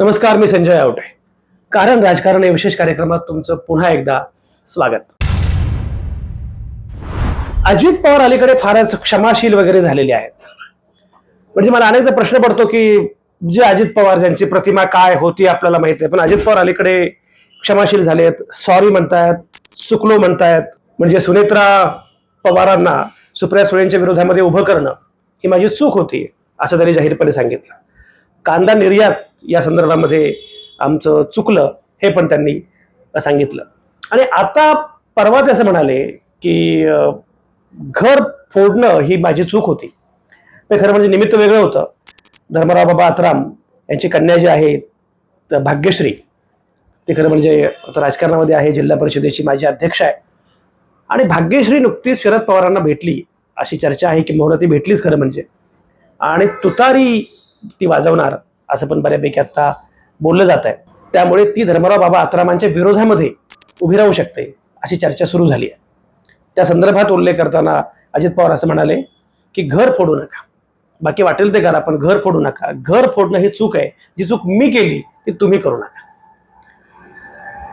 नमस्कार मी संजय आवटे. कारण राजकारण या विशेष कार्यक्रमात तुमचं पुन्हा एकदा स्वागत. अजित पवार अलीकडे फारच क्षमाशील वगैरे झालेले आहेत. म्हणजे मला अनेकदा प्रश्न पडतो की जे अजित पवार ज्यांची प्रतिमा काय होती आपल्याला माहिती आहे पण अजित पवार अलीकडे क्षमाशील झालेत सॉरी म्हणतायत चुकलो म्हणतायत. म्हणजे सुनेत्रा पवारांना सुप्रिया सुळेंच्या विरोधामध्ये उभं करणं ही माझी चूक होती असं त्यांनी जाहीरपणे सांगितलं. कांदा निर्यात या संदर्भामध्ये आमचं चुकलं हे पण त्यांनी सांगितलं. आणि आता परवा ते असं म्हणाले की घर फोडणं ही माझी चूक होती. पण खरं म्हणजे निमित्त वेगळं होतं. धर्मराव बाबा आतराम यांची कन्या जी आहे भाग्यश्री ते खरं म्हणजे आता राजकारणामध्ये आहे जिल्हा परिषदेची माझी अध्यक्ष आहे. आणि भाग्यश्री नुकतीच शरद पवारांना भेटली अशी चर्चा आहे की मोहरा ती भेटलीच खरं म्हणजे. आणि तुतारी ती वाजवणार असं पण बऱ्यापैकी आता बोललं जात आहे त्यामुळे ती धर्मराव बाबा आत्रामांच्या विरोधामध्ये उभी राहू शकते अशी चर्चा सुरू झाली आहे त्या संदर्भात उल्लेख करताना अजित पवार असं म्हणाले की घर फोडू नका. बाकी वाटेल ते करा पण घर फोडू नका. घर फोडणं ही चूक आहे. जी चूक मी केली ती तुम्ही करू नका.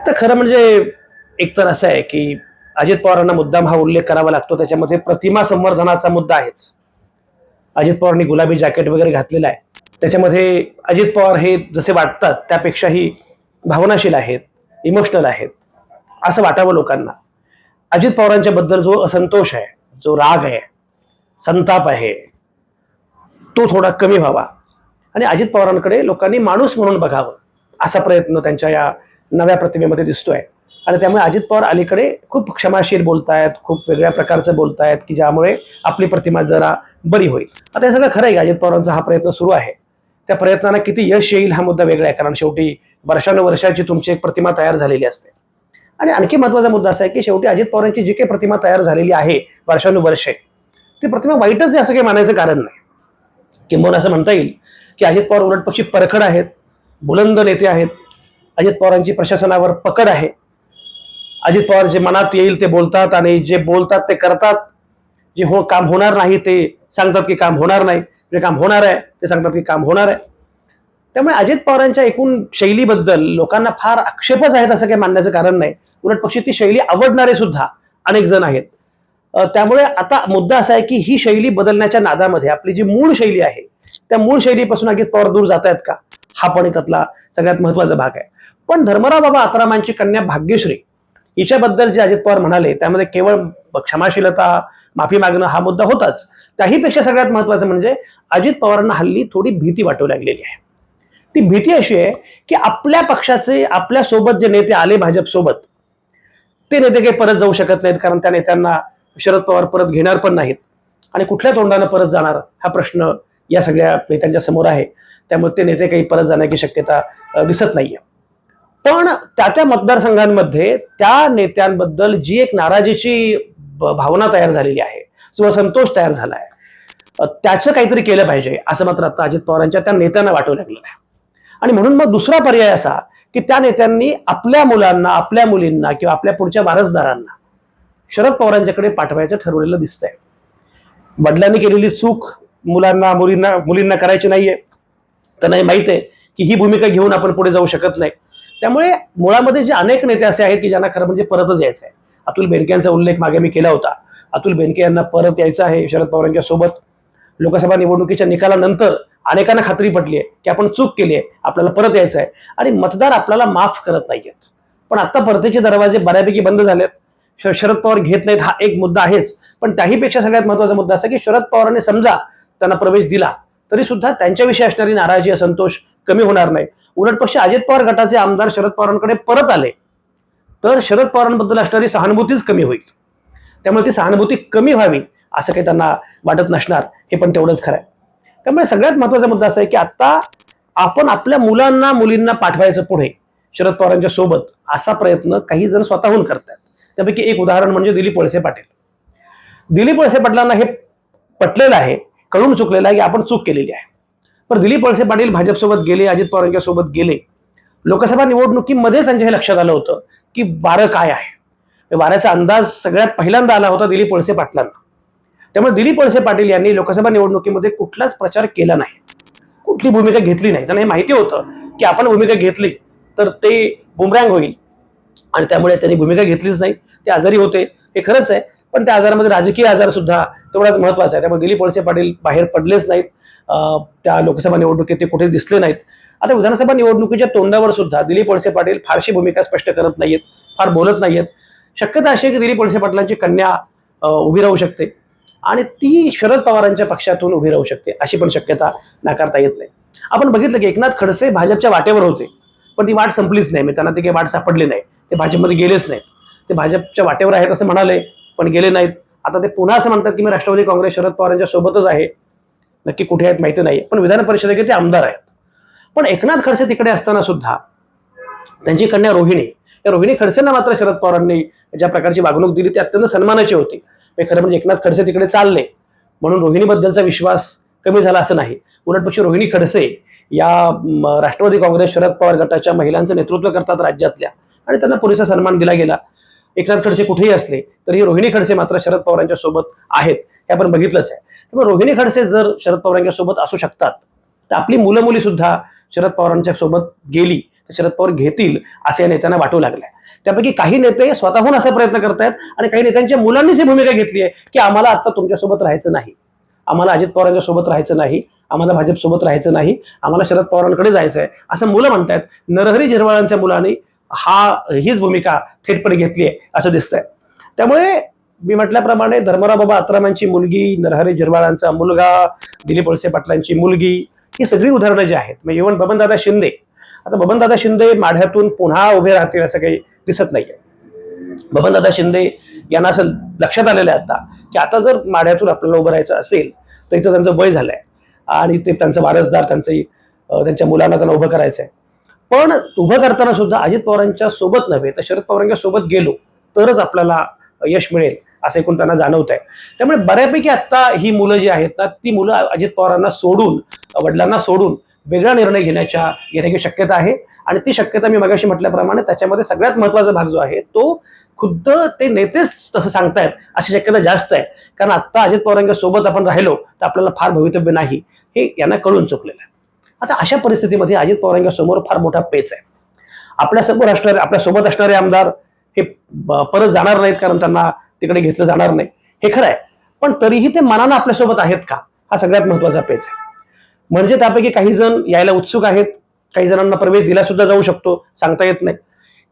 तर खरं म्हणजे एकतर असं आहे की अजित पवारांना मुद्दाम हा उल्लेख करावा लागतो त्याच्यामध्ये प्रतिमा संवर्धनाचा मुद्दा आहेच. अजित पवारांनी गुलाबी जॅकेट वगैरे घातलेलं आहे. त्याच्यामध्ये अजित पवार हे जसे वाटतात त्यापेक्षाही भावनाशील आहेत इमोशनल आहेत असं वाटावं लोकांना. अजित पवारांच्या बद्दल जो असंतोष आहे जो राग आहे संताप आहे तो थोडा कमी व्हावा. आणि अजित पवारांकडे लोकांनी माणूस म्हणून बघावं असा प्रयत्न त्यांच्या या नव्या प्रतिमेमध्ये दिसतोय. आणि त्यामुळे अजित पवार अलीकडे खूप क्षमाशील बोलतायत खूप वेगळ्या प्रकारचं बोलतायत की ज्यामुळे आपली प्रतिमा जरा बरी होईल. आता हे सगळं खरं आहे की अजित पवारांचा हा प्रयत्न सुरू आहे. त्या प्रयत्नांना किती यश येईल हा मुद्दा वेगळा आहे कारण शेवटी वर्षानुवर्षाची तुमची एक प्रतिमा तयार झालेली असते. आणि आणखी महत्त्वाचा मुद्दा असा आहे की शेवटी अजित पवारांची जी काही प्रतिमा तयार झालेली आहे वर्षानुवर्षे ती प्रतिमा वाईटच आहे असं काही मानायचं कारण नाही. किंबहुना असं म्हणता येईल की अजित पवार उलटपक्षी परखड आहेत बुलंद नेते आहेत अजित पवारांची प्रशासनावर पकड आहे. अजित पवार जे मनात येईल ते बोलतात आणि जे बोलतात ते करतात. जे हो काम होणार नाही ते सांगतात की काम होणार नाही. जे काम होणार आहे ते सांगतात की काम होणार आहे. त्यामुळे अजित पवारांच्या एकूण शैलीबद्दल लोकांना फार आक्षेपच आहेत असं काही मानण्याचं कारण नाही. उलट पक्षी ती शैली आवडणारे सुद्धा अनेक जण आहेत. त्यामुळे आता मुद्दा असा आहे की ही शैली बदलण्याच्या नादामध्ये आपली जी मूळ शैली आहे त्या मूळ शैलीपासून अजित पवार दूर जात आहेत का? हा पण त्यातला सगळ्यात महत्त्वाचा भाग आहे. पण धर्मराव बाबा आत्रामांची कन्या भाग्यश्री हिच्याबद्दल जे अजित पवार म्हणाले त्यामध्ये केवळ क्षमाशीलता माफी मागणं हा मुद्दा होताच. त्याहीपेक्षा सगळ्यात महत्वाचं म्हणजे अजित पवारांना हल्ली थोडी भीती वाटू लागलेली आहे. ती भीती अशी आहे की आपल्या पक्षाचे आपल्यासोबत जे नेते आले भाजप सोबत ते नेते काही परत जाऊ शकत नाहीत कारण त्या नेत्यांना शरद पवार परत घेणार पण नाहीत. आणि कुठल्या तोंडानं परत जाणार हा प्रश्न या सगळ्या नेत्यांच्या समोर आहे. त्यामुळे ते नेते काही परत जाण्याची शक्यता दिसत नाहीये. पण त्या त्या मतदारसंघांमध्ये त्या नेत्यांबद्दल जी एक नाराजीची भावना तयार झालेली आहे जो संतोष तयार झाला आहे त्याचं काहीतरी केलं पाहिजे असं मात्र आता अजित पवारांच्या त्या नेत्यांना वाटू लागलेलं आहे. आणि म्हणून मग दुसरा पर्याय असा की त्या नेत्यांनी आपल्या मुलांना आपल्या मुलींना किंवा आपल्या पुढच्या वारसदारांना शरद पवारांच्याकडे पाठवायचं ठरवलेलं दिसतंय. वडिलांनी केलेली चूक मुलांना मुलींना मुलींना करायची नाहीये. त्यांनाही माहीत आहे की ही भूमिका घेऊन आपण पुढे जाऊ शकत नाही. त्यामुळे मुळामध्ये जे अनेक नेते असे आहेत की ज्यांना खरं म्हणजे परतच यायचं आहे. अतुल बेनकेंचा उल्लेख मागे मी केला होता. अतुल बेनके यांना परत यायचं आहे शरद पवारांच्या सोबत. लोकसभा निवडणुकीच्या निकालानंतर अनेकांना खात्री पडली आहे की आपण चूक केली आहे आपल्याला परत यायचं आहे. आणि मतदार आपल्याला माफ करत नाहीयेत. पण आता परतीचे दरवाजे बऱ्यापैकी बंद झालेत. श- शरद पवार घेत नाहीत हा एक मुद्दा आहेच. पण त्याहीपेक्षा सगळ्यात महत्त्वाचा मुद्दा असा की शरद पवारांनी समजा त्यांना प्रवेश दिला तरी सुद्धा त्यांच्याविषयी असणारी नाराजी असंतोष कमी होणार नाही. उलट पक्ष अजित पवार गटाचे आमदार शरद पवारांकडे परत आले तर शरद पवारांबद्दल असणारी सहानुभूतीच कमी होईल. त्यामुळे ती सहानुभूती कमी व्हावी असं काही त्यांना वाटत नसणार हे पण तेवढंच खरं आहे. त्यामुळे सगळ्यात महत्त्वाचा मुद्दा असा आहे की आता आपण आपल्या मुलांना मुलींना पाठवायचं पुढे शरद पवारांच्या सोबत असा प्रयत्न काही जण स्वतःहून करतात त्यापैकी एक उदाहरण म्हणजे दिलीप वळसे पाटील. दिलीप वळसे पाटलांना हे पटलेलं आहे कळून चुकलेलं आहे की आपण चूक केलेली आहे. पण दिलीप वळसे पाटील भाजपसोबत गेले अजित पवार सोबत गेले. लोकसभा निवडणुकीमध्ये त्यांच्या हे लक्षात आलं होतं की वारं काय आहे. म्हणजे वाऱ्याचा अंदाज सगळ्यात पहिल्यांदा आला होता दिलीप वळसे पाटलांना. त्यामुळे दिलीप वळसे पाटील यांनी लोकसभा निवडणुकीमध्ये कुठलाच प्रचार केला नाही. कुठली भूमिका घेतली नाही. त्यांना हे माहिती होतं की आपण भूमिका घेतली तर ते बुमरँग होईल. आणि त्यामुळे त्यांनी भूमिका घेतलीच नाही. ते आजारी होते. हे खरंच आहे. पण त्या आजारामध्ये राजकीय आजार सुद्धा तेवढाच महत्त्वाचा आहे. त्यामुळे दिलीप वळसे पाटील बाहेर पडलेच नाहीत. त्या लोकसभा निवडणुकीत ते कुठे दिसले नाहीत. आता विधानसभा निवडणुकीच्या तोंडावर सुद्धा दिलीप वळसे पाटील फारशी भूमिका स्पष्ट करत नाहीयेत फार बोलत नाहीयेत. शक्यता अशी आहे की दिलीप वळसे पाटलांची कन्या उभी राहू शकते आणि ती शरद पवारांच्या पक्षातून उभी राहू शकते अशी पण शक्यता नाकारता येत नाही. आपण बघितलं की एकनाथ खडसे भाजपच्या वाटेवर होते पण ती वाट संपलीच नाही. म्हणजे त्यांना ते काही वाट सापडली नाही. ते भाजपमध्ये गेलेच नाहीत. ते भाजपच्या वाटेवर आहेत असं म्हणाले पण गेले नाहीत. आता ते पुन्हा असं म्हणतात की मी राष्ट्रवादी काँग्रेस शरद पवारांच्या सोबतच आहे. नक्की कुठे आहेत माहिती नाही पण विधान परिषदेचे ते आमदार आहेत. पण एकनाथ खडसे तिकडे असताना सुद्धा त्यांची कन्या रोहिणी या रोहिणी खडसेंना मात्र शरद पवारांनी ज्या प्रकारची वागणूक दिली ती अत्यंत सन्मानाची होती. खरं म्हणजे एकनाथ खडसे तिकडे चालले. म्हणून रोहिणीबद्दलचा विश्वास कमी झाला असं नाही. उलटपक्षी रोहिणी खडसे या राष्ट्रवादी काँग्रेस शरद पवार गटाच्या महिलांचं नेतृत्व करतात राज्यातल्या. आणि त्यांना पुरेसा सन्मान दिला गेला. एकनाथ खडसे कुठेही असले तरी रोहिणी खडसे मात्र शरद पवारांच्या सोबत आहेत. हे आपण बघितलंच आहे. त्यामुळे रोहिणी खडसे जर शरद पवारांच्या सोबत असू शकतात तर आपली मुलं मुली सुद्धा शरद पवारांच्या सोबत गेली तर शरद पवार घेतील असे या नेत्यांना वाटू लागलंय. त्यापैकी काही नेते स्वतःहून असा प्रयत्न करतायत आणि काही नेत्यांच्या मुलांनीच ही भूमिका घेतली आहे की आम्हाला आता तुमच्यासोबत राहायचं नाही. आम्हाला अजित पवारांच्या सोबत राहायचं नाही आम्हाला भाजपसोबत राहायचं नाही आम्हाला शरद पवारांकडे जायचं आहे असं मुलं म्हणतायत. नरहरी झिरवाळांच्या मुलांनी हा हीच भूमिका थेटपणे घेतली आहे असं दिसतंय. त्यामुळे मी म्हटल्याप्रमाणे धर्मराव बाबा आत्रामांची मुलगी नरहरी झिरवाळांचा मुलगा दिलीप वळसे पाटलांची मुलगी ही सगळी उदाहरणं जी आहेत म्हणजे इव्हन बबनदादा शिंदे. आता बबनदादा शिंदे माढ्यातून पुन्हा उभे राहतील असं काही दिसत नाहीये. बबनदादा शिंदे यांना असं लक्षात आलेलं आहे आता की आता जर माढ्यातून आपल्याला उभं राहायचं असेल तर इथं त्यांचं वय झालंय. आणि ते त्यांचं वारसदार त्यांचं त्यांच्या मुलांना त्यांना उभं करायचं आहे पण उभं करताना सुद्धा अजित पवारांच्या सोबत नव्हे तर शरद पवारांच्या सोबत गेलो तरच आपल्याला यश मिळेल असं एकूण त्यांना जाणवत आहे त्यामुळे बऱ्यापैकी आत्ता ही मुलं जी आहेत ना ती मुलं अजित पवारांना सोडून वडिलांना सोडून वेगळा निर्णय घेण्याच्या घेण्याची शक्यता आहे. आणि ती शक्यता मी मगाशी म्हटल्याप्रमाणे त्याच्यामध्ये सगळ्यात महत्त्वाचा भाग जो आहे तो खुद्द ते नेतेच तसं सांगतायत अशी शक्यता जास्त आहे. कारण आत्ता अजित पवारांच्या सोबत आपण राहिलो तर आपल्याला फार भवितव्य नाही. हे यांना कळून चुकलेलं आहे. आता अशा परिस्थितीमध्ये अजित पवारांच्या समोर फार मोठा पेच आहे. आपल्यासमोर असणारे आपल्यासोबत असणारे आमदार हे परत जाणार नाहीत कारण त्यांना तिकडे घेतलं जाणार नाही. हे खरं आहे. पण तरीही ते मनानं आपल्यासोबत आहेत का? हा सगळ्यात महत्त्वाचा पेच आहे. म्हणजे त्यापैकी काही जण यायला उत्सुक आहेत. काही जणांना प्रवेश दिला सुद्धा जाऊ शकतो सांगता येत नाही.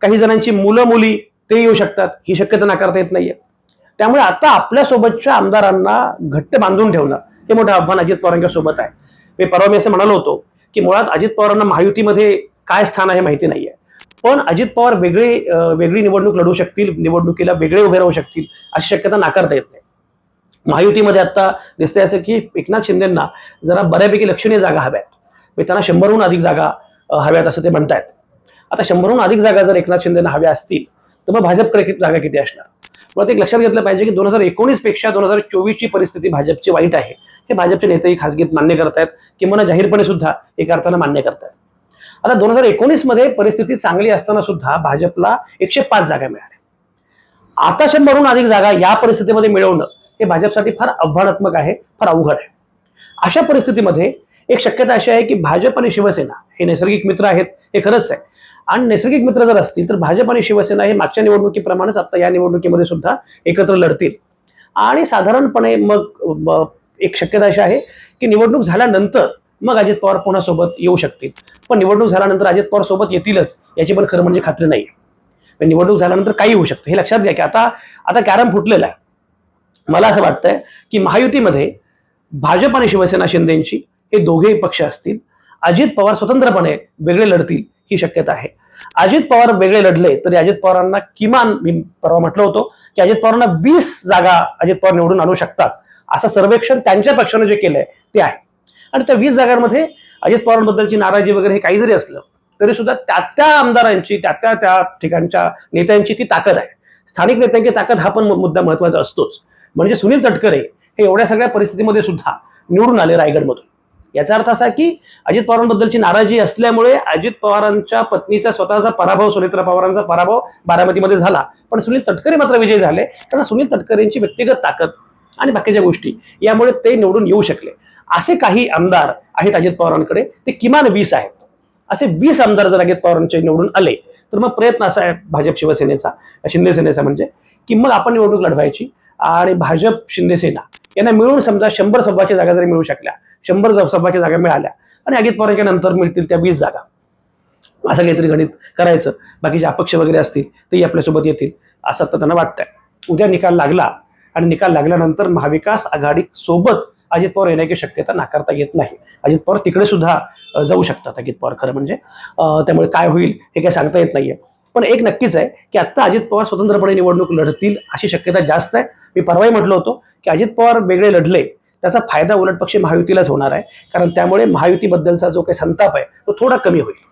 काही जणांची मुलं मुली ते येऊ शकतात. ही शक्यता नाकारता येत नाहीये. त्यामुळे आता आपल्या सोबतच्या आमदारांना घट्ट बांधून ठेवणं हे मोठं आव्हान अजित पवारांच्या सोबत आहे. मी परवा मी असं म्हणालो होतो की मुळात अजित पवारांना महायुतीमध्ये काय स्थान आहे माहिती नाहीये. पण अजित पवार वेगळे वेगळी निवडणूक लढू शकतील निवडणुकीला वेगळे उभे राहू शकतील अशी शक्यता नाकारता येत नाही. महायुतीमध्ये आता दिसते असं की एकनाथ शिंदेंना जरा बऱ्यापैकी लक्षणीय जागा हव्यात. म्हणजे त्यांना शंभरहून अधिक जागा हव्यात असं ते म्हणतायत. आता शंभरहून अधिक जागा जर एकनाथ शिंदेना हव्या असतील तर मग भाजपकडे किती जागा किती असणार? मुळात ते एक लक्षात घेतलं पाहिजे की दोन हजार एकोणीसपेक्षा दोन हजार चोवीसची परिस्थिती भाजपची वाईट आहे. हे भाजपचे नेतेही खासगीत मान्य करतायत किंवा जाहीरपणे सुद्धा एका अर्थानं मान्य करतायत. आता दोन हजार एकोणीसमध्ये परिस्थिती चांगली असताना सुद्धा भाजपला एकशे पाच जागा मिळाल्या. आता शंभरहून अधिक जागा या परिस्थितीमध्ये मिळवणं हे भाजपसाठी फार आव्हानात्मक आहे फार अवघड आहे. अशा परिस्थितीमध्ये एक शक्यता अशी आहे की भाजप आणि शिवसेना हे नैसर्गिक मित्र आहेत हे खरंच आहे. आणि नैसर्गिक मित्र जर असतील तर भाजप आणि शिवसेना हे मागच्या निवडणुकीप्रमाणेच आता या निवडणुकीमध्ये सुद्धा एकत्र लढतील. आणि साधारणपणे मग एक शक्यता अशी आहे की निवडणूक झाल्यानंतर मग अजित पवार पुन्हा सोबत येऊ शकतील? पण निवडणूक झाल्यानंतर अजित पवार सोबत येतीलच याची पण खरं म्हणजे खात्री नाही आहे निवडणूक झाल्यानंतर काही होऊ शकतं. हे लक्षात घ्या की आता आता कॅरम फुटलेला आहे. मला असं वाटतंय की महायुतीमध्ये भाजप आणि शिवसेना शिंदेची हे दोघेही पक्ष असतील. अजित पवार स्वतंत्रपणे वेगळे लढतील ही शक्यता आहे. अजित पवार वेगळे लढले तरी अजित पवारांना किमान मी परवा म्हटलं होतो की अजित पवारांना वीस जागा अजित पवार निवडून आणू शकतात. असं सर्वेक्षण त्यांच्या पक्षाने जे केलंय ते आहे. आणि त्या वीस जागांमध्ये अजित पवारांबद्दलची नाराजी वगैरे हे काही जरी असलं तरी सुद्धा त्या त्या आमदारांची त्या त्या त्या ठिकाणच्या नेत्यांची ती ताकद आहे. स्थानिक नेत्यांची ताकद हा पण मुद्दा महत्त्वाचा असतोच. म्हणजे सुनील तटकरे हे एवढ्या सगळ्या परिस्थितीमध्ये सुद्धा निवडून आले रायगडमधून. याचा अर्थ असा की अजित पवारांबद्दलची नाराजी असल्यामुळे अजित पवारांच्या पत्नीचा स्वतःचा पराभव सुनेत्रा पवारांचा पराभव बारामतीमध्ये झाला. पण सुनील तटकरे मात्र विजय झाले. कारण सुनील तटकरेंची व्यक्तिगत ताकद आणि बाकीच्या गोष्टी यामुळे ते निवडून येऊ शकले. असे काही आमदार आहेत अजित पवारांकडे. ते किमान वीस आहेत. असे वीस आमदार जर अजित पवारांचे निवडून आले तर मग प्रयत्न असा आहे भाजप शिवसेनेचा शिंदे सेनेचा म्हणजे की मग आपण निवडणूक लढवायची. आणि भाजप शिंदेसेना यांना मिळून समजा शंभर सभाच्या जागा जरी मिळू शकल्या शंभर सभाच्या जागा मिळाल्या. आणि अजित पवारांच्या नंतर मिळतील त्या वीस जागा. असं काहीतरी गणित करायचं. बाकीचे अपक्ष वगैरे असतील तेही आपल्यासोबत येतील असं आता त्यांना वाटतंय. उद्या निकाल लागला आणि निकाल लागल्यानंतर महाविकास आघाडी सोबत अजित पवार येण्याची शक्यता नाकारता येत नाही. अजित पवार तिकडे सुद्धा जाऊ शकतात अजित पवार. खरं म्हणजे त्यामुळे काय होईल हे काय सांगता येत नाहीये. पण एक नक्कीच आहे की आत्ता अजित पवार स्वतंत्रपणे निवडणूक लढतील अशी शक्यता जास्त आहे. मी परवाही म्हटलं होतो की अजित पवार वेगळे लढले त्याचा फायदा उलट पक्षी महायुतीलाच होणार आहे. कारण त्यामुळे महायुतीबद्दलचा जो काही संताप आहे तो थोडा कमी होईल.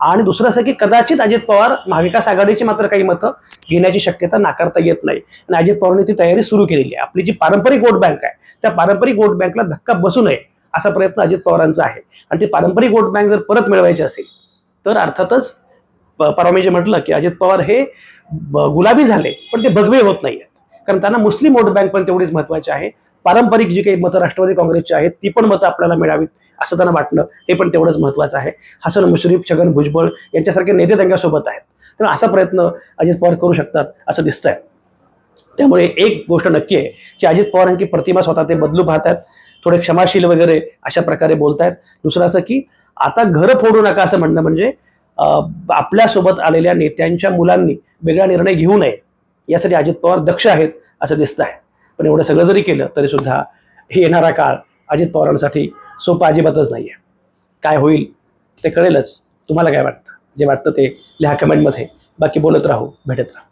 आणि दुसरं असं की कदाचित अजित पवार महाविकास आघाडीची मात्र काही मतं घेण्याची शक्यता नाकारता येत नाही. आणि अजित पवारांनी ती तयारी सुरू केलेली आहे. आपली जी पारंपरिक वोट बँक आहे त्या पारंपरिक वोट बँकला धक्का बसू नये असा प्रयत्न अजित पवारांचा आहे. आणि ती पारंपरिक वोट बँक जर परत मिळवायची असेल तर अर्थातच परवा मी जे म्हटलं की अजित पवार हे गुलाबी झाले पण ते भगवे होत नाहीयेत. कारण त्यांना मुस्लिम वोट बँक पण तेवढीच महत्वाची आहे. पारंपरिक जी काही मतं राष्ट्रवादी काँग्रेसची आहेत ती पण मतं आपल्याला मिळावीत असं त्यांना वाटणं हे पण तेवढंच महत्वाचं आहे. हसन मुश्रीफ छगन भुजबळ यांच्यासारखे नेते त्यांच्यासोबत आहेत. तर असा प्रयत्न अजित पवार करू शकतात असं दिसतंय. त्यामुळे एक गोष्ट नक्की आहे की अजित पवारांची प्रतिमा स्वतः ते बदलू पाहतात थोडे क्षमाशील वगैरे अशा प्रकारे बोलतायत. दुसरं असं की आता घरं फोडू नका असं म्हणणं म्हणजे आपल्यासोबत आलेल्या नेत्यांच्या मुलांनी वेगळा निर्णय घेऊ नये. यासाठी अजित पवार दक्ष आहेत असं दिसत आहे. पण एवढं सगळं जरी केलं तरी सुद्धा हे येणारा काळ अजित पवारांसाठी सोपा अजिबातच नाही आहे काय होईल ते कळेलच. तुम्हाला काय वाटतं? जे वाटतं ते लिहा कमेंटमध्ये बाकी बोलत राहू भेटत राहू.